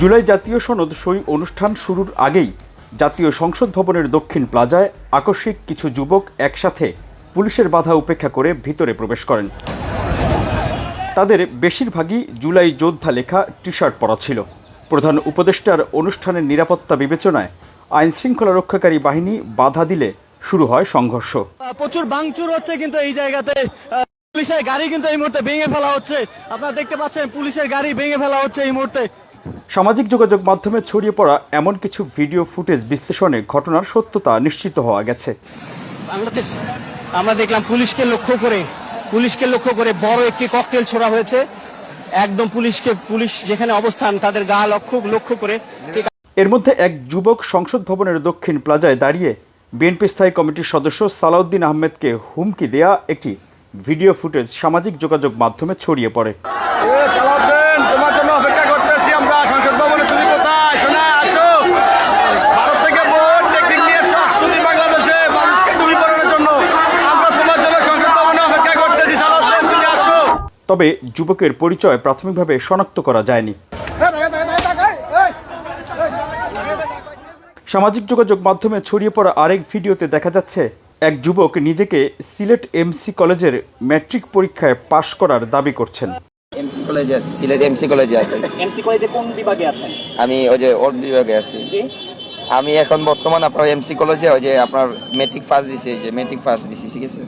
জুলাই জাতীয় সনদ সই অনুষ্ঠান শুরুর আগেই জাতীয় সংসদ ভবনের দক্ষিণ প্লাজায় আকস্মিক কিছু যুবক একসাথে পুলিশের বাধা উপেক্ষা করে ভিতরে প্রবেশ করেন। তাদের বেশিরভাগই জুলাই যোদ্ধা লেখা টি শার্ট পরা ছিল। প্রধান উপদেষ্টার অনুষ্ঠানের নিরাপত্তা বিবেচনায় আইন শৃঙ্খলা রক্ষাকারী বাহিনী বাধা দিলে শুরু হয় সংঘর্ষ। প্রচুর ভাঙচুর হচ্ছে কিন্তু এই জায়গাতে। পুলিশের গাড়ি কিন্তু এই মুহূর্তে ভেঙে ফেলা হচ্ছে। আপনারা দেখতে পাচ্ছেন, পুলিশের গাড়ি ভেঙে ফেলা হচ্ছে এই মুহূর্তে। সামাজিক যোগাযোগ মাধ্যমে ছড়িয়ে পড়া এমন কিছু ভিডিও ফুটেজ বিশ্লেষণে ঘটনার সত্যতা নিশ্চিত হওয়া গেছে। বাংলাদেশ আমরা দেখলাম পুলিশকে লক্ষ্য করে পুলিশকে লক্ষ্য করে বড় একটি ককটেল ছোড়া হয়েছে। একদম পুলিশকে পুলিশ যেখানে অবস্থান তাদের গা লক্ষ্য লক্ষ্য করে এর মধ্যে এক যুবক সংসদ ভবনের দক্ষিণ প্লাজায় দাঁড়িয়ে বিএনপি স্থায়ী কমিটির সদস্য সালাউদ্দিন আহমেদকে হুমকি দেয়া একটি ভিডিও ফুটেজ সামাজিক যোগাযোগ মাধ্যমে ছড়িয়ে পড়ে। তবে যুবকের পরিচয় প্রাথমিকভাবে শনাক্ত করা যায়নি। সামাজিক যোগাযোগ মাধ্যমে ছড়িয়ে পড়া আরেক ভিডিওতে দেখা যাচ্ছে এক যুবক নিজেকে সিলেট এমসি কলেজের ম্যাট্রিক পরীক্ষায় পাশ করার দাবি করছেন। এমসি কলেজে আছি সিলেট এমসি কলেজে আছি। এমসি কলেজে কোন বিভাগে আছেন? আমি ওই যে ওর বিভাগে আছি। আমি এখন বর্তমান আপনার এমসি কলেজে ওই যে আপনার মেট্রিক ফার্স্ট দিছি এই যে মেট্রিক ফার্স্ট দিছি ঠিক আছে?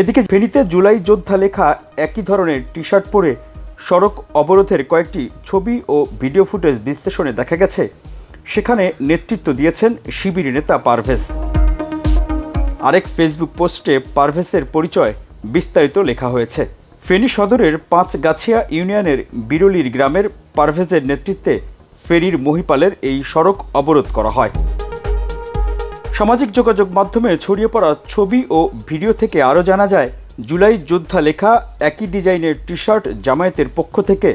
এদিকে ফেনীতে জুলাই যোদ্ধা লেখা একই ধরনের টি শার্ট পরে সড়ক অবরোধের কয়েকটি ছবি ও ভিডিও ফুটেজ বিশ্লেষণে দেখা গেছে। সেখানে নেতৃত্ব দিয়েছেন শিবির নেতা পারভেজ। আরেক ফেসবুক পোস্টে পারভেজের পরিচয় বিস্তারিত লেখা হয়েছে। ফেনী সদরের পাঁচগাছিয়া ইউনিয়নের বিরলির গ্রামের পারভেজের নেতৃত্বে ফেরির মহিপালের এই সড়ক অবরোধ করা হয়। সামাজিক যোগাযোগ মাধ্যমে ছড়িয়ে পড়া ছবি ও ভিডিও থেকে আরও জানা যায়, জুলাই যোদ্ধা লেখা একই ডিজাইনের টি শার্ট জামায়াতের পক্ষ থেকে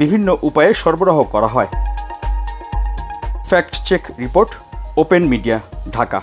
বিভিন্ন উপায়ে সরবরাহ করা হয়। Fact check report, open media, Dhaka.